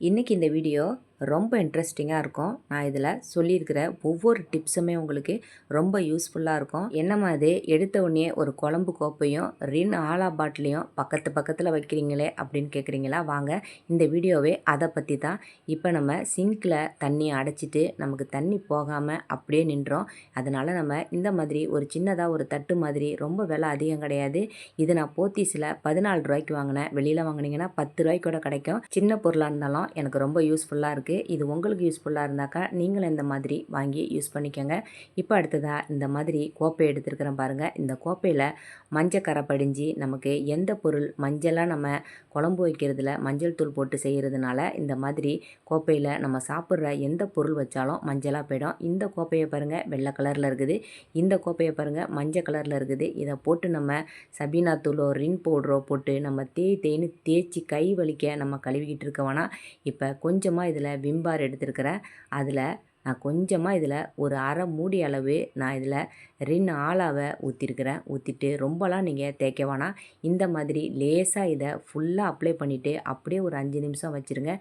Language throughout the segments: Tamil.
இன்றைக்கி இந்த வீடியோ ரொம்ப இன்ட்ரெஸ்டிங்காக இருக்கும். நான் இதில் சொல்லியிருக்கிற ஒவ்வொரு டிப்ஸுமே உங்களுக்கு ரொம்ப யூஸ்ஃபுல்லாக இருக்கும். என்ன மாதிரி எடுத்த உடனே ஒரு குழம்பு கோப்பையும் ரின் ஆலா பாட்டிலையும் பக்கத்து பக்கத்தில் வைக்கிறீங்களே அப்படின்னு கேட்குறீங்களா வாங்க இந்த வீடியோவே அதை பற்றி தான். இப்போ நம்ம சிங்கில் தண்ணி அடைச்சிட்டு நமக்கு தண்ணி போகாமல் அப்படியே நின்றோம். அதனால் நம்ம இந்த மாதிரி ஒரு சின்னதாக ஒரு தட்டு மாதிரி ரொம்ப விலை அதிகம் கிடையாது. இது நான் போத்தீஸில் பதினாலு ரூபாய்க்கு வாங்கினேன். வெளியில் வாங்கினீங்கன்னா பத்து ரூபாய்க்கு கூட கிடைக்கும். சின்ன பொருளாக இருந்தாலும் எனக்கு ரொம்ப யூஸ்ஃபுல்லாக இருக்குது இது உங்களுக்கு யூஸ்ஃபுல்லாக இருந்தாக்கா நீங்களும் இந்த மாதிரி வாங்கி யூஸ் பண்ணிக்கோங்க. இப்போ அடுத்ததாக இந்த மாதிரி கோப்பை எடுத்துருக்கிறேன் பாருங்கள் இந்த கோப்பையில் மஞ்சள் கரை படிஞ்சு நமக்கு எந்த பொருள் மஞ்சளாக நம்ம குழம்பு வைக்கிறதுல மஞ்சள் தூள் போட்டு செய்கிறதுனால இந்த மாதிரி கோப்பையில் நம்ம சாப்பிட்ற எந்த பொருள் வச்சாலும் மஞ்சளாக போயிடும். இந்த கோப்பையை பாருங்கள் வெள்ளை கலரில் இருக்குது. இந்த கோப்பையை பாருங்கள் மஞ்சள் கலரில் இருக்குது. இதை போட்டு நம்ம சபீனா தூளோ ரின் பவுடரோ போட்டு நம்ம தேய் தேய்னு தேய்ச்சி கை வலிக்க நம்ம கழுவிக்கிட்டு இருக்க வேணாம். இப்போ கொஞ்சமாக இதில் விம் பார் எடுத்துருக்கிறேன் அதில் நான் கொஞ்சமாக இதில் ஒரு அரை மூடி அளவு நான் இதில் ரின் ஆலாவை ஊற்றிருக்கிறேன் ஊற்றிட்டு ரொம்பலாம் நீங்கள் தேய்க்க வேணாம். இந்த மாதிரி லேசாக இதை ஃபுல்லாக அப்ளை பண்ணிவிட்டு அப்படியே ஒரு அஞ்சு நிமிஷம் வச்சுருங்க.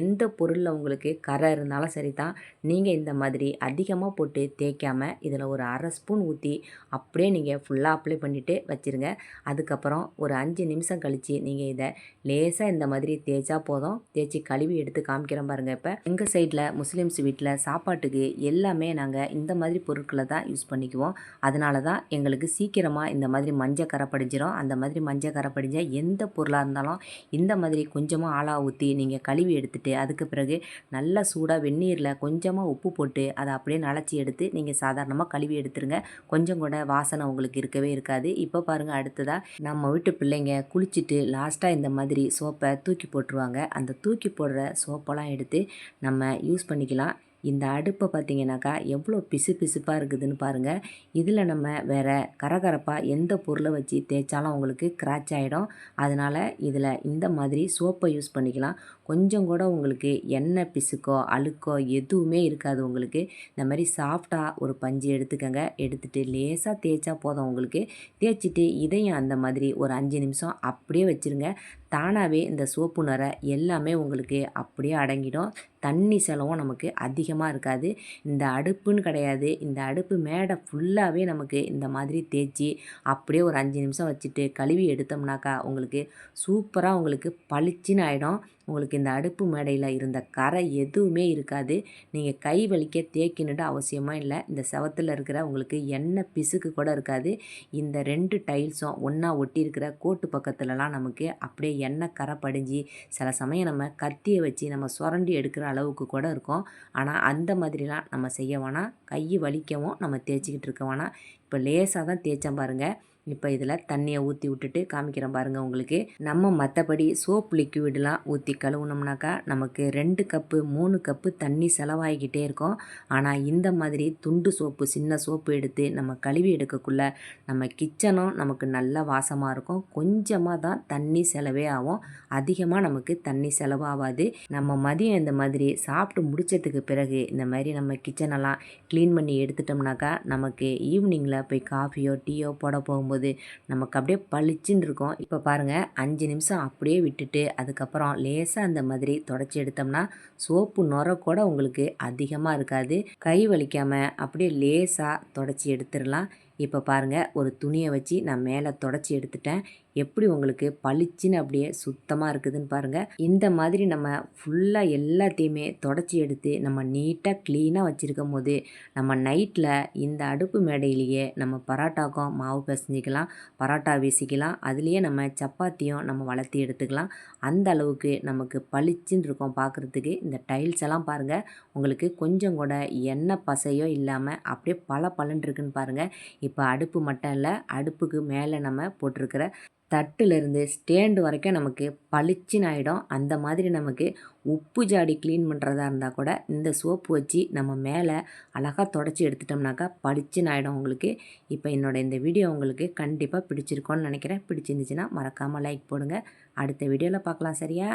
எந்த பொருளில் உங்களுக்கு கரை இருந்தாலும் சரி தான் நீங்கள் இந்த மாதிரி அதிகமாக போட்டு தேய்க்காமல் இதில் ஒரு அரை ஸ்பூன் ஊற்றி அப்படியே நீங்கள் ஃபுல்லாக அப்ளை பண்ணிவிட்டு வச்சுருங்க. அதுக்கப்புறம் ஒரு அஞ்சு நிமிஷம் கழித்து நீங்கள் இதை லேசாக இந்த மாதிரி தேய்ச்சா போதும். தேய்ச்சி கழுவி எடுத்து காமிக்கிறேன் பாருங்கள் இப்போ. எங்கள் சைடில் முஸ்லீம்ஸ் வீட்டில் சாப்பாட்டுக்கு எல்லாமே நாங்கள் இந்த மாதிரி பொருட்களை தான் யூஸ் பண்ணிக்குவோம். அதனால தான் எங்களுக்கு சீக்கிரமாக இந்த மாதிரி மஞ்சள் கரை படிஞ்சிடும் அந்த மாதிரி மஞ்சள் கரை படிஞ்ச எந்த பொருளாக இருந்தாலும் இந்த மாதிரி கொஞ்சமாக ஆளாக ஊற்றி நீங்கள் கழுவி எடுத்துகிட்டு அதுக்கு பிறகு நல்லா சூடாக வெந்நீரில் கொஞ்சமாக உப்பு போட்டு அதை அப்படியே நலச்சி எடுத்து நீங்கள் சாதாரணமாக கழுவி எடுத்துருங்க. கொஞ்சம் கூட வாசனை உங்களுக்கு இருக்கவே இருக்காது. இப்போ பாருங்கள் அடுத்ததாக நம்ம வீட்டு பிள்ளைங்க குளிச்சுட்டு லாஸ்ட்டாக இந்த மாதிரி சோப்பை தூக்கி போட்டுருவாங்க. அந்த தூக்கி போடுற சோப்பெல்லாம் எடுத்து நம்ம யூஸ் பண்ணிக்கலாம். இந்த அடுப்பை பார்த்தீங்கன்னாக்கா எவ்வளோ பிசு பிசுப்பாக இருக்குதுன்னு பாருங்கள் இதில் நம்ம வேறு கரகரப்பாக எந்த பொருளை வச்சு தேய்ச்சாலும் உங்களுக்கு கிராச் ஆகிடும் அதனால் இதில் இந்த மாதிரி சோப்பை யூஸ் பண்ணிக்கலாம். கொஞ்சம் கூட உங்களுக்கு எண்ணெய் பிசுக்கோ அழுக்கோ எதுவுமே இருக்காது உங்களுக்கு. இந்த மாதிரி சாஃப்டாக ஒரு பஞ்சு எடுத்துக்கோங்க. எடுத்துகிட்டு லேசாக தேய்ச்சா போதும் உங்களுக்கு. தேய்ச்சிட்டு இதையும் அந்த மாதிரி ஒரு அஞ்சு நிமிஷம் அப்படியே வச்சுருங்க. தானாகவே இந்த சோப்பு நுர எல்லாமே உங்களுக்கு அப்படியே அடங்கிடும். தண்ணி செலவும் நமக்கு அதிகமாக இருக்காது. இந்த அடுப்புன்னு கிடையாது. இந்த அடுப்பு மேடை ஃபுல்லாகவே நமக்கு இந்த மாதிரி தேய்ச்சி அப்படியே ஒரு அஞ்சு நிமிஷம் வச்சுட்டு கழுவி எடுத்தோம்னாக்கா உங்களுக்கு சூப்பராக உங்களுக்கு பளிச்சுன்னு ஆகிடும் உங்களுக்கு இந்த அடுப்பு மேடையில் இருந்த கரை எதுவுமே இருக்காது. நீங்கள் கை வலிக்க தேக்கினுட்டு அவசியமாக இல்லை. இந்த செவத்தில் இருக்கிற உங்களுக்கு எண்ணெய் பிசுக்கு கூட இருக்காது. இந்த ரெண்டு டைல்ஸும் ஒன்றா ஒட்டி இருக்கிற கோட்டு பக்கத்துலலாம் நமக்கு அப்படியே எண்ணெய் கரை படிஞ்சு சில சமயம் நம்ம கத்தியை வச்சு நம்ம சுரண்டி எடுக்கிற அளவுக்கு கூட இருக்கும். ஆனால் அந்த மாதிரிலாம் நம்ம செய்ய வேணாம். கை வலிக்கவும் நம்ம தேய்ச்சிக்கிட்டு இருக்க வேணாம். இப்போ லேசாக தான் தேய்ச்சேன் பாருங்கள் இப்போ இதில் தண்ணியை ஊற்றி விட்டுட்டு காமிக்கிறேன் பாருங்கள் உங்களுக்கு. நம்ம மற்றபடி சோப் லிக்விடெலாம் ஊற்றி கழுவுனோம்னாக்கா நமக்கு ரெண்டு கப்பு மூணு கப்பு தண்ணி செலவாகிக்கிட்டே இருக்கும். ஆனால் இந்த மாதிரி துண்டு சோப்பு சின்ன சோப்பு எடுத்து நம்ம கழுவி எடுக்கக்குள்ள நம்ம கிச்சனும் நமக்கு நல்ல வாசமாக இருக்கும். கொஞ்சமாக தான் தண்ணி செலவே ஆகும். அதிகமாக நமக்கு தண்ணி செலவாகாது. நம்ம மதியம் இந்த மாதிரி சாப்பிட்டு முடித்ததுக்கு பிறகு இந்த மாதிரி நம்ம கிச்சனெல்லாம் க்ளீன் பண்ணி எடுத்துட்டோம்னாக்கா நமக்கு ஈவினிங்கில் போய் காஃபியோ டீயோ போட போகும்போது போகுது. நமக்கு அப்படியே பளிச்சுன்னு இருக்கும். இப்போ பாருங்கள் அஞ்சு நிமிஷம் அப்படியே விட்டுட்டு அதுக்கப்புறம் லேசாக அந்த மாதிரி தொடச்சி எடுத்தோம்னா சோப்பு நுர கூட உங்களுக்கு அதிகமாக இருக்காது. கை வலிக்காமல் அப்படியே லேசாக தொடச்சி எடுத்துடலாம். இப்போ பாருங்கள் ஒரு துணியை வச்சு நான் மேலே தொடச்சி எடுத்துட்டேன். எப்படி உங்களுக்கு பளிச்சுன்னு அப்படியே சுத்தமாக இருக்குதுன்னு பாருங்கள் இந்த மாதிரி நம்ம ஃபுல்லாக எல்லாத்தையுமே தொடச்சி எடுத்து நம்ம நீட்டாக க்ளீனாக வச்சுருக்கும் போது நம்ம நைட்டில் இந்த அடுப்பு மேடையிலேயே நம்ம பரோட்டாக்கும் மாவு பிசைஞ்சிக்கலாம் பரோட்டா வீசிக்கலாம் அதுலேயே நம்ம சப்பாத்தியும் நம்ம வளர்த்தி எடுத்துக்கலாம். அந்த அளவுக்கு நமக்கு பளிச்சுன்னு இருக்கும் பார்க்குறதுக்கு இந்த டைல்ஸ் எல்லாம் பாருங்கள் உங்களுக்கு கொஞ்சம் கூட எண்ணெய் பசையோ இல்லாமல் அப்படியே பல பலன் இருக்குன்னு பாருங்கள் இப்போ அடுப்பு மட்டும் இல்லை அடுப்புக்கு மேலே நம்ம போட்டிருக்கிற தட்டுலேருந்து ஸ்டேண்டு வரைக்கும் நமக்கு பளிச்சுன்னு ஆகிடும் அந்த மாதிரி நமக்கு உப்பு ஜாடி க்ளீன் பண்ணுறதா இருந்தால் கூட இந்த சோப்பு வச்சு நம்ம மேலே அழகாக தொடச்சி எடுத்துட்டோம்னாக்கா பளிச்சுன்னு ஆகிடும் உங்களுக்கு. இப்போ என்னோடய இந்த வீடியோ உங்களுக்கு கண்டிப்பாக பிடிச்சிருக்கோன்னு நினைக்கிறேன். பிடிச்சிருந்துச்சுன்னா மறக்காமல் லைக் போடுங்க. அடுத்த வீடியோவில் பார்க்கலாம் சரியா?